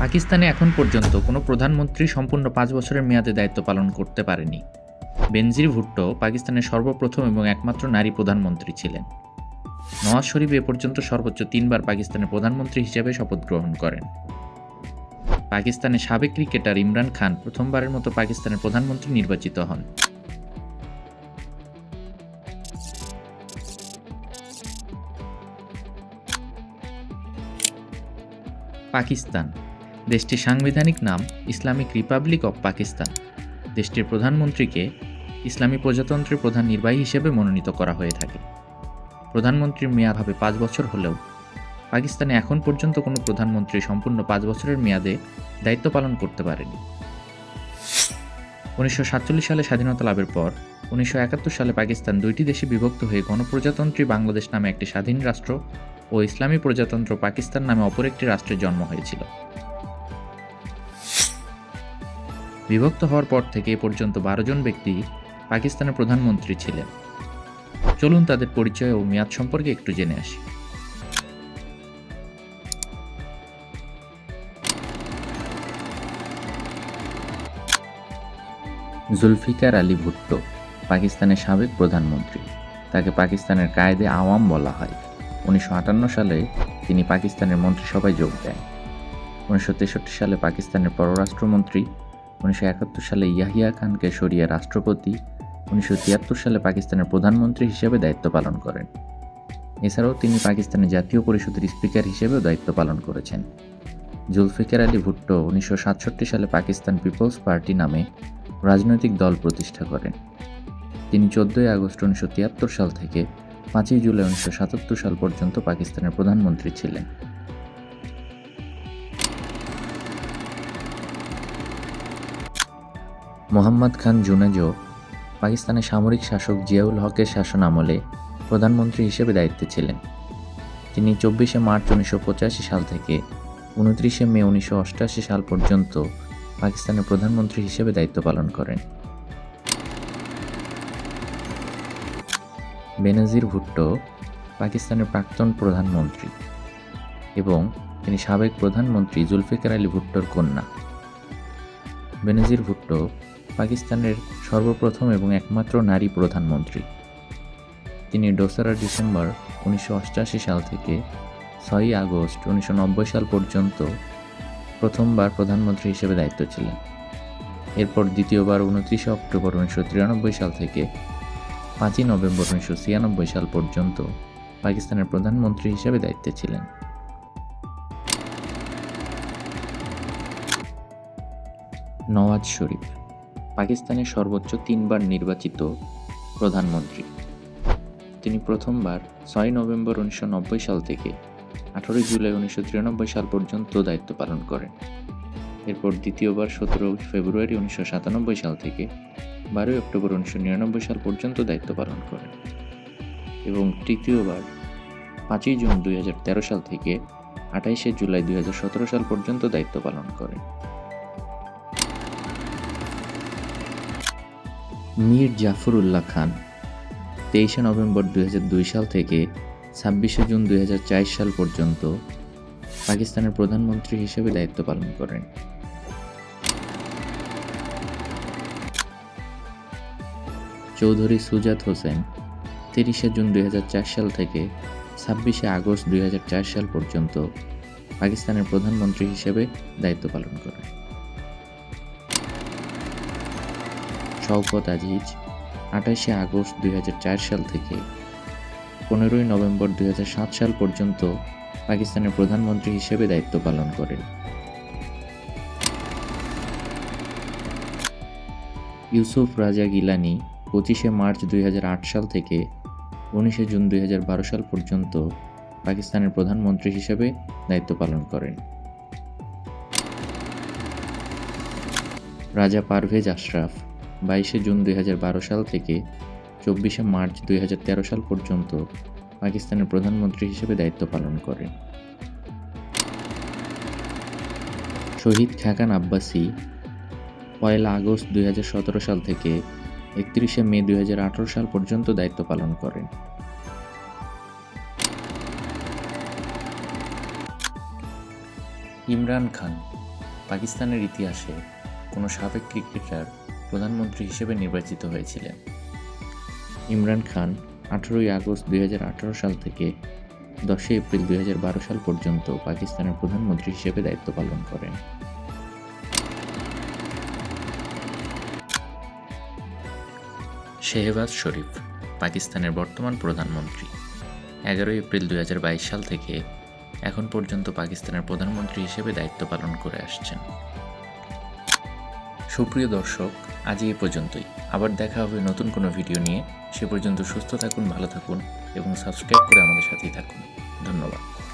পাকিস্তানে এখন পর্যন্ত কোনো প্রধানমন্ত্রী সম্পূর্ণ পাঁচ বছরের মেয়াদে দায়িত্ব পালন করতে পারেনি। বেনজির ভুট্টো পাকিস্তানের সর্বপ্রথম এবং একমাত্র নারী প্রধানমন্ত্রী ছিলেন। নওয়াজ শরীফ এ পর্যন্ত সর্বোচ্চ তিনবার পাকিস্তানের প্রধানমন্ত্রী হিসেবে শপথ গ্রহণ করেন। পাকিস্তানের সাবেক ক্রিকেটার ইমরান খান প্রথমবারের মতো পাকিস্তানের প্রধানমন্ত্রী নির্বাচিত হন। পাকিস্তান দেশটির সাংবিধানিক নাম ইসলামিক রিপাবলিক অব পাকিস্তান। দেশটির প্রধানমন্ত্রীকে ইসলামী প্রজাতন্ত্রের প্রধান নির্বাহী হিসেবে মনোনীত করা হয়ে থাকে। প্রধানমন্ত্রীর মেয়াদ হবে পাঁচ বছর হলেও পাকিস্তানে এখন পর্যন্ত কোনো প্রধানমন্ত্রী সম্পূর্ণ পাঁচ বছরের মেয়াদে দায়িত্ব পালন করতে পারেনি। উনিশশো সাতচল্লিশ সালে স্বাধীনতা লাভের পর উনিশশো একাত্তর সালে পাকিস্তান দুইটি দেশে বিভক্ত হয়ে গণপ্রজাতন্ত্রী বাংলাদেশ নামে একটি স্বাধীন রাষ্ট্র ও ইসলামী প্রজাতন্ত্র পাকিস্তান নামে অপর একটি রাষ্ট্রের জন্ম হয়েছিল। বিভক্ত হওয়ার পর থেকে এ পর্যন্ত বারো জন ব্যক্তি পাকিস্তানের প্রধানমন্ত্রী ছিলেন। চলুন তাদের পরিচয় ও মেয়াদ সম্পর্কে একটু জেনে আসি। জুলফিকার আলী ভুট্টো পাকিস্তানের সাবেক প্রধানমন্ত্রী। তাকে পাকিস্তানের কায়েদে আওয়াম বলা হয়। উনিশশো আটান্ন সালে তিনি পাকিস্তানের মন্ত্রিসভায় যোগ দেন। উনিশশো তেষট্টি সালে পাকিস্তানের পররাষ্ট্রমন্ত্রী উনিশশো একাত্তর সালে ইয়াহিয়া খানকে সরিয়ে রাষ্ট্রপতি, উনিশশো তিয়াত্তর সালে পাকিস্তানের প্রধানমন্ত্রী হিসেবে দায়িত্ব পালন করেন। এছাড়াও তিনি পাকিস্তানের জাতীয় পরিষদের স্পিকার হিসেবেও দায়িত্ব পালন করেছেন। জুলফিকার আলী ভুট্টো উনিশশো সাতষট্টি সালে পাকিস্তান পিপলস পার্টি নামে রাজনৈতিক দল প্রতিষ্ঠা করেন। তিনি চোদ্দোই আগস্ট উনিশশো তিয়াত্তর সাল থেকে পাঁচই জুলাই উনিশশো সাতাত্তর সাল পর্যন্ত পাকিস্তানের প্রধানমন্ত্রী ছিলেন। মোহাম্মদ খান জুনেজো, পাকিস্তানের সামরিক শাসক জিয়াউল হকের শাসন আমলে প্রধানমন্ত্রী হিসেবে দায়িত্বে ছিলেন। তিনি চব্বিশে মার্চ উনিশশো পঁচাশি সাল থেকে উনত্রিশে মে উনিশশো সাল পর্যন্ত পাকিস্তানের প্রধানমন্ত্রী হিসেবে দায়িত্ব পালন করেন। বেনজির ভুট্টো পাকিস্তানের প্রাক্তন প্রধানমন্ত্রী এবং তিনি সাবেক প্রধানমন্ত্রী জুলফিকার আলী ভুট্টোর কন্যা। বেনজির ভুট্টো পাকিস্তানের সর্বপ্রথম এবং একমাত্র নারী প্রধানমন্ত্রী। তিনি দোসরা ডিসেম্বর উনিশশো সাল থেকে ছয়ই আগস্ট উনিশশো নব্বই সাল পর্যন্ত প্রথমবার প্রধানমন্ত্রী হিসেবে দায়িত্ব ছিলেন। এরপর দ্বিতীয়বার উনত্রিশে অক্টোবর উনিশশো তিরানব্বই সাল থেকে পাঁচই নভেম্বর উনিশশো ছিয়ানব্বই সাল পর্যন্ত পাকিস্তানের প্রধানমন্ত্রী হিসেবে দায়িত্বে ছিলেন। নওয়াজ শরীফ পাকিস্তানের সর্বোচ্চ তিনবার নির্বাচিত প্রধানমন্ত্রী। তিনি প্রথমবার ছয় নভেম্বর উনিশশো নব্বই সাল থেকে আঠারোই জুলাই উনিশশো তিরানব্বই সাল পর্যন্ত দায়িত্ব পালন করেন। এরপর দ্বিতীয়বার সতেরো ফেব্রুয়ারি উনিশশো সাতানব্বই সাল থেকে বারোই অক্টোবর উনিশশো নিরানব্বই সাল পর্যন্ত দায়িত্ব পালন করেন এবং তৃতীয়বার পাঁচই জুন দুই হাজার তেরো সাল থেকে আঠাইশে জুলাই দুই হাজার সতেরো সাল পর্যন্ত দায়িত্ব পালন করেন। মীর জাফরুল্লাহ খান। তেইশে নভেম্বর দুই হাজার দুই সাল থেকে ছাব্বিশে জুন দুই হাজার চার সাল পর্যন্ত পাকিস্তানের প্রধানমন্ত্রী হিসেবে দায়িত্ব পালন করেন। চৌধুরী সুজাত হোসেন তিরিশে জুন দুই হাজার চার সাল থেকে ছাব্বিশে আগস্ট দুই হাজার চার সাল পর্যন্ত পাকিস্তানের প্রধানমন্ত্রী হিসেবে দায়িত্ব পালন করেন। শওকত আজিজ, আঠাশে আগস্ট দুই হাজার চার সাল থেকে। পনেরোই নভেম্বর দুই হাজার সাত সাল পর্যন্ত পাকিস্তানের প্রধানমন্ত্রী হিসেবে দায়িত্ব পালন করেন। ইউসুফ রাজা গিলানি পঁচিশে মার্চ দুই হাজার আট সাল থেকে উনিশে জুন দুই হাজার বারো সাল পর্যন্ত পাকিস্তানের প্রধানমন্ত্রী হিসেবে দায়িত্ব পালন করেন। রাজা পারভেজ আশরাফ বাইশে জুন দুই হাজার বারো সাল থেকে চব্বিশে মার্চ দুই হাজার তেরো সাল পর্যন্ত পাকিস্তানের প্রধানমন্ত্রী হিসেবে দায়িত্ব পালন করেন শহীদ খাকান আব্বাসি পয়লা আগস্ট দুই হাজার সতেরো সাল থেকে একত্রিশে মে দুই হাজার আঠারো সাল পর্যন্ত দায়িত্ব পালন করেন। ইমরান খান, পাকিস্তানের ইতিহাসে কোনো সাবেক ক্রিকেটার প্রধানমন্ত্রী হিসেবে নির্বাচিত হয়েছিলেন। ইমরান খান আঠেরোই আগস্ট দুই হাজার আঠারো সাল থেকে দশই এপ্রিল দুই হাজার বারো সাল পর্যন্ত পাকিস্তানের প্রধানমন্ত্রী হিসেবে দায়িত্ব পালন করেন। শেহবাজ শরীফ, পাকিস্তানের বর্তমান প্রধানমন্ত্রী। এগারোই এপ্রিল দুই হাজার বাইশ সাল থেকে এখন পর্যন্ত পাকিস্তানের প্রধানমন্ত্রী হিসেবে দায়িত্ব পালন করে আসছেন। সুপ্রিয় দর্শক আজ এই পর্যন্তই। আবার দেখা হবে নতুন কোনো ভিডিও নিয়ে। সে পর্যন্ত সুস্থ থাকুন, ভালো থাকুন এবং সাবস্ক্রাইব করে আমাদের সাথেই থাকুন। ধন্যবাদ।